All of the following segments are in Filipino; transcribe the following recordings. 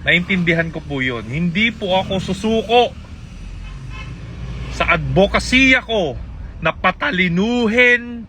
Naintindihan ko po yun. Hindi po ako susuko sa advokasya ko na patalinuhin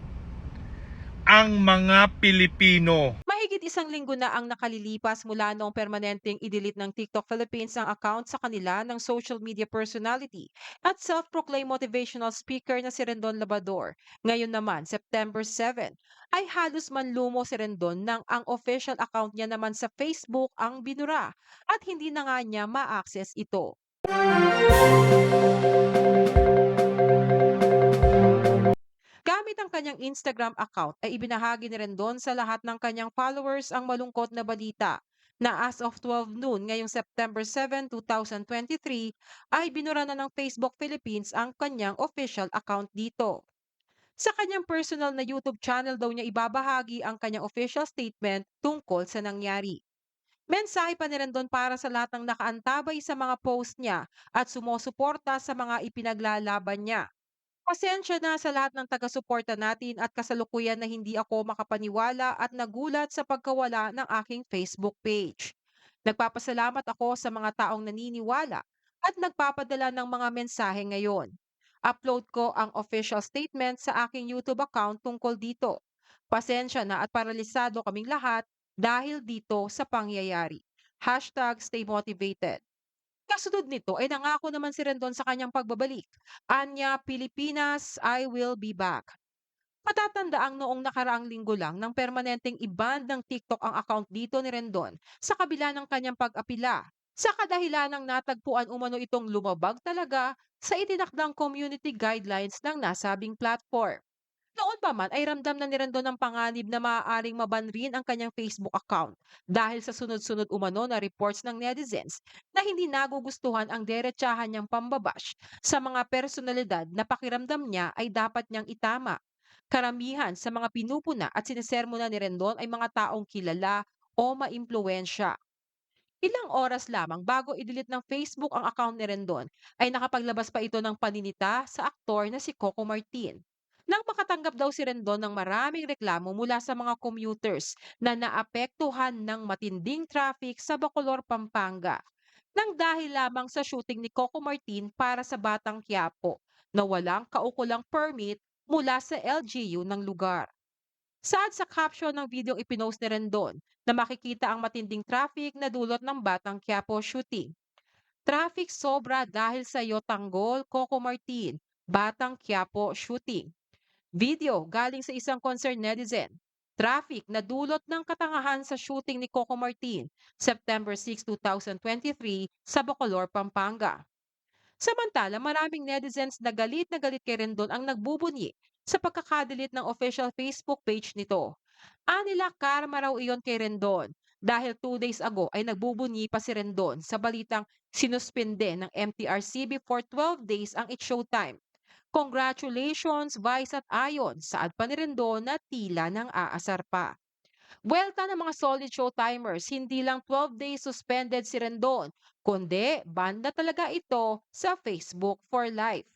ang mga Pilipino. Mahigit isang linggo na ang nakalilipas mula noong permanenteng i-delete ng TikTok Philippines ang account sa kanila ng social media personality at self-proclaimed motivational speaker na si Rendon Labador. Ngayon naman, September 7, ay halos manlumo si Rendon nang ang official account niya naman sa Facebook ang binura at hindi na nga niya ma-access ito. Gamit Instagram account ay ibinahagi ni Rendon sa lahat ng kanyang followers ang malungkot na balita na as of 12 noon ngayong September 7, 2023 ay binura na ng Facebook Philippines ang kanyang official account dito. Sa kanyang personal na YouTube channel daw niya ibabahagi ang kanyang official statement tungkol sa nangyari. Mensahe pa ni Rendon para sa lahat ng nakaantabay sa mga post niya at sumusuporta sa mga ipinaglalaban niya. Pasensya na sa lahat ng taga-suporta natin at kasalukuyan na hindi ako makapaniwala at nagulat sa pagkawala ng aking Facebook page. Nagpapasalamat ako sa mga taong naniniwala at nagpapadala ng mga mensahe ngayon. Upload ko ang official statement sa aking YouTube account tungkol dito. Pasensya na at paralisado kaming lahat dahil dito sa pangyayari. Hashtag stay motivated. Kasunod nito ay nangako naman si Rendon sa kanyang pagbabalik. Anya, Pilipinas, I will be back. Matatandaang noong nakaraang linggo lang nang permanenteng i-ban ng TikTok ang account dito ni Rendon sa kabila ng kanyang pag-apila. Sa kadahilanang natagpuan umano itong lumabag talaga sa itinakdang community guidelines ng nasabing platform. Noon pa man ay ramdam na ni Rendon ang panganib na maaaring maban rin ang kanyang Facebook account dahil sa sunod-sunod umano na reports ng netizens na hindi nagugustuhan ang derechahan niyang pambabash sa mga personalidad na pakiramdam niya ay dapat niyang itama. Karamihan sa mga pinupuna at sinisermona ni Rendon ay mga taong kilala o maimpluwensya. Ilang oras lamang bago i-delete ng Facebook ang account ni Rendon ay nakapaglabas pa ito ng paninita sa aktor na si Coco Martin. Nang makatanggap daw si Rendon ng maraming reklamo mula sa mga commuters na naapektuhan ng matinding traffic sa Bacolor, Pampanga. Nang dahil lamang sa shooting ni Coco Martin para sa Batang Quiapo na walang kaukulang permit mula sa LGU ng lugar. Saad sa caption ng video ipinost ni Rendon na makikita ang matinding traffic na dulot ng Batang Quiapo shooting. Traffic sobra dahil sa iyo tanggol Coco Martin, Batang Quiapo shooting. Video galing sa isang concerned netizen. Traffic na dulot ng katangahan sa shooting ni Coco Martin, September 6, 2023 sa Bacolor, Pampanga. Samantala, maraming netizens na galit na galit kay Rendon ang nagbubunyi sa pagkakadelit ng official Facebook page nito. Anila karma raw iyon kay Rendon dahil two days ago ay nagbubunyi pa si Rendon sa balitang sinuspende ng MTRCB for 12 days ang It's Showtime. Congratulations, Vice at Ayon, saad pa ni Rendon na tila nang aasar pa. Welta ng mga solid showtimers, hindi lang 12 days suspended si Rendon, kundi banda talaga ito sa Facebook for Life.